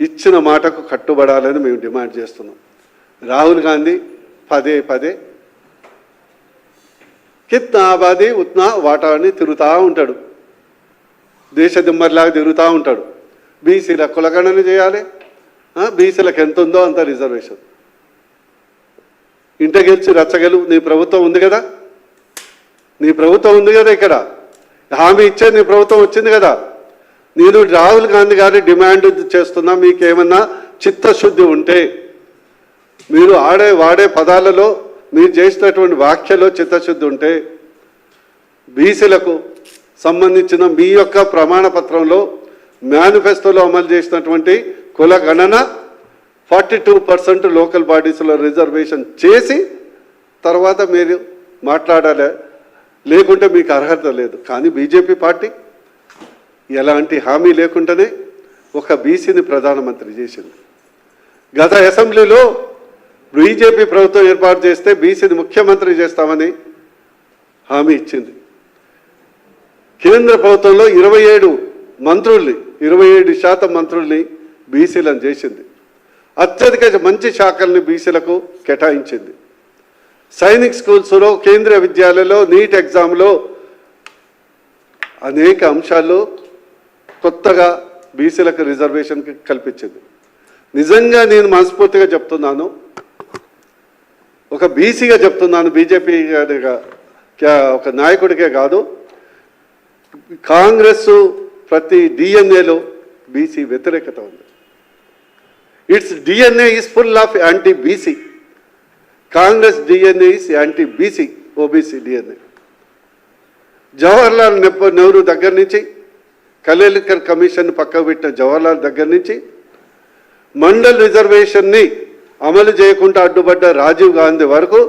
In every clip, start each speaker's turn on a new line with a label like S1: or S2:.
S1: ఇచ్చిన మాటకు కట్టుబడాలని మేము డిమాండ్ చేస్తున్నాం. రాహుల్ గాంధీ పదే పదే కిత్నా ఆబాది ఉత్నా వాటాన్ని తిరుగుతూ ఉంటాడు. దేశ దిమ్మర్లాగా తిరుగుతూ ఉంటాడు. బీసీల కులగణన చేయాలి. బీసీలకు ఎంత ఉందో అంత రిజర్వేషన్. ఇంట గెలిచి రచ్చగలు నీ ప్రభుత్వం ఉంది కదా? నీ ప్రభుత్వం ఉంది కదా ఇక్కడ? హామీ ఇచ్చే నీ ప్రభుత్వం వచ్చింది కదా? నేను రాహుల్ గాంధీ గారి డిమాండ్ చేస్తున్నా మీకేమన్నా చిత్తశుద్ధి ఉంటే మీరు ఆడే వాడే పదాలలో మీరు చేసినటువంటి వ్యాఖ్యలో చిత్తశుద్ధి ఉంటే బీసీలకు సంబంధించిన మీ యొక్క ప్రమాణ పత్రంలో మేనిఫెస్టోలో అమలు చేసినటువంటి కుల గణన ఫార్టీ టూ పర్సెంట్ లోకల్ బాడీస్లో రిజర్వేషన్ చేసి తర్వాత మీరు మాట్లాడాలి. లేకుంటే మీకు అర్హత లేదు. కానీ బీజేపీ పార్టీ ఎలాంటి హామీ లేకుండానే ఒక బీసీని ప్రధానమంత్రి చేసింది. గత అసెంబ్లీలో బీజేపీ ప్రభుత్వం ఏర్పాటు చేస్తే బీసీని ముఖ్యమంత్రి చేస్తామని హామీ ఇచ్చింది. కేంద్ర ప్రభుత్వంలో ఇరవై ఏడు మంత్రుల్ని ఇరవై ఏడు శాతం మంత్రుల్ని బీసీలను చేసింది. అత్యధిక మంచి శాఖల్ని బీసీలకు కేటాయించింది. సైనిక్ స్కూల్స్లో కేంద్రీయ విద్యాలయంలో నీట్ ఎగ్జామ్లో అనేక అంశాల్లో కొత్తగా బీసీలకు రిజర్వేషన్కి కల్పించింది. నిజంగా నేను మనస్ఫూర్తిగా చెప్తున్నాను. ఒక బీసీగా చెప్తున్నాను బీజేపీ ఒక నాయకుడికే కాదు. కాంగ్రెస్ ప్రతి డిఎన్ఏలో బీసీ వ్యతిరేకత ఉంది. It's DNA is full of anti BC Congress DNA is anti BC OBC DNA Jawaharlal Nehru Nehru దగ్గర నుంచి కలేలికర్ కమిషన్ పక్కకు పెట్టిన జవహర్లాల్ దగ్గర నుంచి మండల్ రిజర్వేషన్ని అమలు చేయకుండా అడ్డుపడ్డ రాజీవ్ గాంధీ వరకు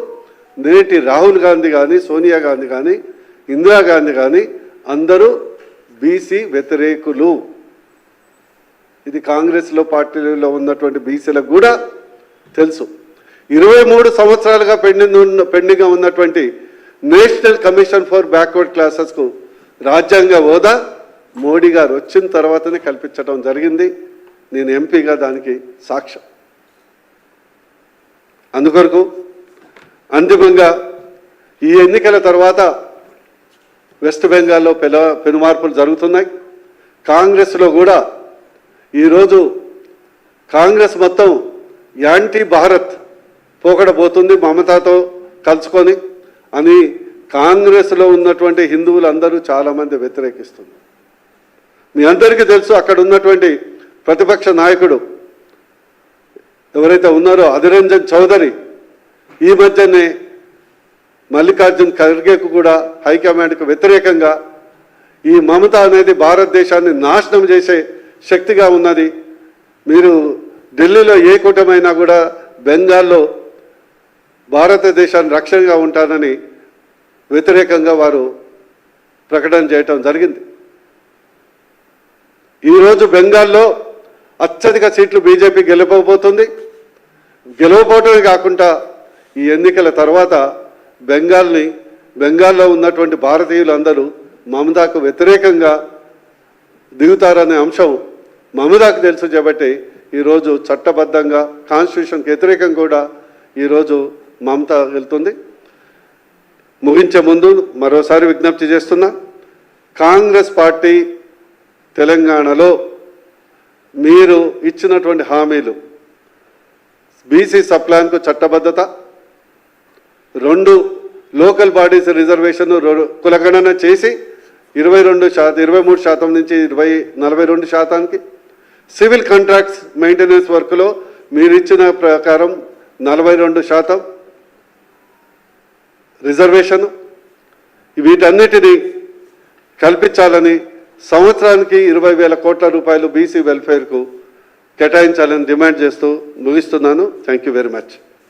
S1: నేటి రాహుల్ గాంధీ కానీ సోనియా గాంధీ కానీ ఇందిరాగాంధీ కానీ అందరూ బీసీ వ్యతిరేకులు. ఇది కాంగ్రెస్లో పార్టీలో ఉన్నటువంటి బీసీలకు కూడా తెలుసు. ఇరవై మూడు సంవత్సరాలుగా పెండింగ్ ఉన్న పెండింగ్గా ఉన్నటువంటి నేషనల్ కమిషన్ ఫర్ బ్యాక్వర్డ్ క్లాసెస్కు రాజ్యాంగ హోదా మోడీ గారు వచ్చిన తర్వాతనే కల్పించడం జరిగింది. నేను ఎంపీగా దానికి సాక్ష్యం. అందుకొరకు అంతిమంగా ఈ ఎన్నికల తర్వాత వెస్ట్ బెంగాల్లో పెల పెనుమార్పులు జరుగుతున్నాయి. కాంగ్రెస్లో కూడా ఈరోజు కాంగ్రెస్ మొత్తం యాంటీ భారత్ పోకడబోతుంది మమతాతో కలుసుకొని అని కాంగ్రెస్లో ఉన్నటువంటి హిందువులందరూ చాలామంది వ్యతిరేకిస్తున్నారు. మీ అందరికీ తెలుసు అక్కడ ఉన్నటువంటి ప్రతిపక్ష నాయకుడు ఎవరైతే ఉన్నారో అధిరంజన్ చౌదరి ఈ మధ్యనే మల్లికార్జున్ ఖర్గేకు కూడా హైకమాండ్కు వ్యతిరేకంగా ఈ మమత అనేది భారతదేశాన్ని నాశనం చేసే శక్తిగా ఉన్నది. మీరు ఢిల్లీలో ఏ కూటమైనా కూడా బెంగాల్లో భారతదేశాన్ని రక్షణగా ఉంటానని వ్యతిరేకంగా వారు ప్రకటన చేయటం జరిగింది. ఈరోజు బెంగాల్లో అత్యధిక సీట్లు బీజేపీ గెలవబోతుంది. గెలవబోవటమే కాకుండా ఈ ఎన్నికల తర్వాత బెంగాల్ని బెంగాల్లో ఉన్నటువంటి భారతీయులందరూ మమతాకు వ్యతిరేకంగా దిగుతారనే అంశం మమతాకు తెలుసు కాబట్టి ఈరోజు చట్టబద్ధంగా కాన్స్టిట్యూషన్కి వ్యతిరేకం కూడా ఈరోజు మమత వెళ్తుంది. ముగించే ముందు మరోసారి విజ్ఞప్తి చేస్తున్నా కాంగ్రెస్ పార్టీ తెలంగాణలో మీరు ఇచ్చినటువంటి హామీలు బీసీ సప్లాన్కు చట్టబద్ధత రెండు లోకల్ బాడీస్ రిజర్వేషన్ కులగణన చేసి ఇరవై రెండు శాతం ఇరవై మూడు శాతం నుంచి ఇరవై నలభై రెండు శాతానికి సివిల్ కాంట్రాక్ట్స్ మెయింటెనెన్స్ వర్క్లో మీరు ఇచ్చిన ప్రకారం నలభై రెండు శాతం రిజర్వేషన్ వీటన్నిటినీ కల్పించాలని సంవత్సరానికి ఇరవై వేల కోట్ల రూపాయలు బీసీ వెల్ఫేర్కు కేటాయించాలని డిమాండ్ చేస్తూ ముగిస్తున్నాను. Thank you very much.